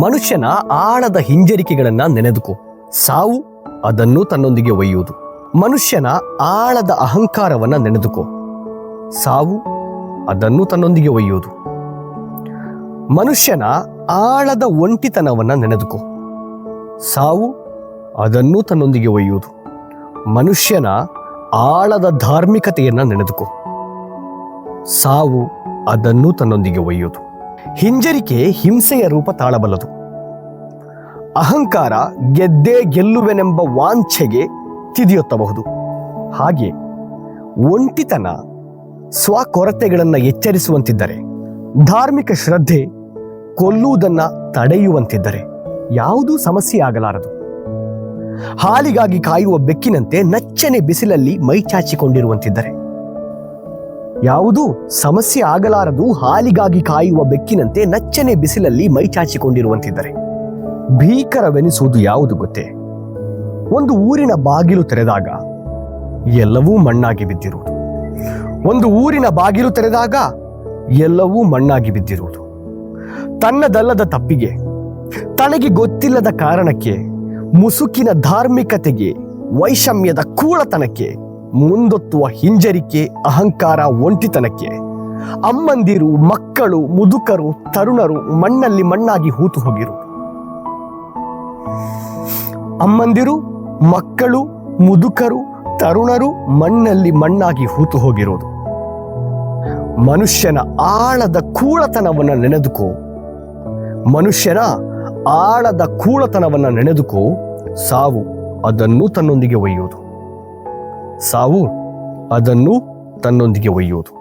ಮನುಷ್ಯನ ಆಳದ ಹಿಂಜರಿಕೆಗಳನ್ನ ನೆನೆದುಕೊ. ಸಾವು ಅದನ್ನು ತನ್ನೊಂದಿಗೆ ಒಯ್ಯುವುದು ಮನುಷ್ಯನ ಆಳದ ಅಹಂಕಾರವನ್ನ ನೆನೆದುಕೊ. ಸಾವು ಅದನ್ನು ತನ್ನೊಂದಿಗೆ ಒಯ್ಯುವುದು ಮನುಷ್ಯನ ಆಳದ ಒಂಟಿತನವನ್ನ ನೆನೆದುಕೊ. ಸಾವು ಅದನ್ನು ತನ್ನೊಂದಿಗೆ ಒಯ್ಯುವುದು ಮನುಷ್ಯನ ಆಳದ ಧಾರ್ಮಿಕತೆಯನ್ನ ನೆನೆದುಕೊ. ಸಾವು ಅದನ್ನು ತನ್ನೊಂದಿಗೆ ಒಯ್ಯುವುದು ಹಿಂಜರಿಕೆ ಹಿಂಸೆಯ ರೂಪ ತಾಳಬಲ್ಲದು. ಅಹಂಕಾರ ಗೆದ್ದೇ ಗೆಲ್ಲುವೆನೆಂಬ ವಾಂಛೆಗೆ ತಿದಿಯೊತ್ತಬಹುದು. ಹಾಗೆ ಒಂಟಿತನ ಸ್ವಕೊರತೆಗಳನ್ನು ಎಚ್ಚರಿಸುವಂತಿದ್ದರೆ, ಧಾರ್ಮಿಕ ಶ್ರದ್ಧೆ ಕೊಲ್ಲುವುದನ್ನು ತಡೆಯುವಂತಿದ್ದರೆ ಯಾವುದೂ ಸಮಸ್ಯೆ ಆಗಲಾರದು. ಹಾಲಿಗಾಗಿ ಕಾಯುವ ಬೆಕ್ಕಿನಂತೆ ನಚ್ಚನೆ ಬಿಸಿಲಲ್ಲಿ ಮೈ ಚಾಚಿಕೊಂಡಿರುವಂತಿದ್ದರೆ ಯಾವುದೂ ಸಮಸ್ಯೆ ಆಗಲಾರದು ಹಾಲಿಗಾಗಿ ಕಾಯುವ ಬೆಕ್ಕಿನಂತೆ ನಚ್ಚನೆ ಬಿಸಿಲಲ್ಲಿ ಮೈಚಾಚಿಕೊಂಡಿರುವಂತಿದ್ದಾರೆ ಭೀಕರವೆನಿಸುವುದು ಯಾವುದು ಗೊತ್ತೇ? ಒಂದು ಊರಿನ ಬಾಗಿಲು ತೆರೆದಾಗ ಎಲ್ಲವೂ ಮಣ್ಣಾಗಿ ಬಿದ್ದಿರುವುದು. ಒಂದು ಊರಿನ ಬಾಗಿಲು ತೆರೆದಾಗ ಎಲ್ಲವೂ ಮಣ್ಣಾಗಿ ಬಿದ್ದಿರುವುದು. ತನ್ನದಲ್ಲದ ತಪ್ಪಿಗೆ ತನಗೆ ಗೊತ್ತಿಲ್ಲದ ಕಾರಣಕ್ಕೆ, ಮುಸುಕಿನ ಧಾರ್ಮಿಕತೆಗೆ, ವೈಷಮ್ಯದ ಕೂಳತನಕ್ಕೆ ಮುಂದೊತ್ತುವ ಹಿಂಜರಿಕೆ, ಅಹಂಕಾರ ಒಂಟಿತನಕ್ಕೆ. ಅಮ್ಮಂದಿರು, ಮಕ್ಕಳು, ಮುದುಕರು, ತರುಣರು ಮಣ್ಣಲ್ಲಿ ಮಣ್ಣಾಗಿ ಹೂತು ಹೋಗಿರು. ಅಮ್ಮಂದಿರು, ಮಕ್ಕಳು, ಮುದುಕರು, ತರುಣರು ಮಣ್ಣಲ್ಲಿ ಮಣ್ಣಾಗಿ ಹೂತು ಹೋಗಿರೋದು. ಮನುಷ್ಯನ ಆಳದ ಕೂಳತನವನ್ನ ನೆನೆದುಕೋ. ಮನುಷ್ಯನ ಆಳದ ಕೂಳತನವನ್ನ ನೆನೆದುಕೋ. ಸಾವು ಅದನ್ನು ತನ್ನೊಂದಿಗೆ ಒಯ್ಯುವುದು ಸಾವು ಅದನ್ನು ತನ್ನೊಂದಿಗೆ ಒಯ್ಯುವುದು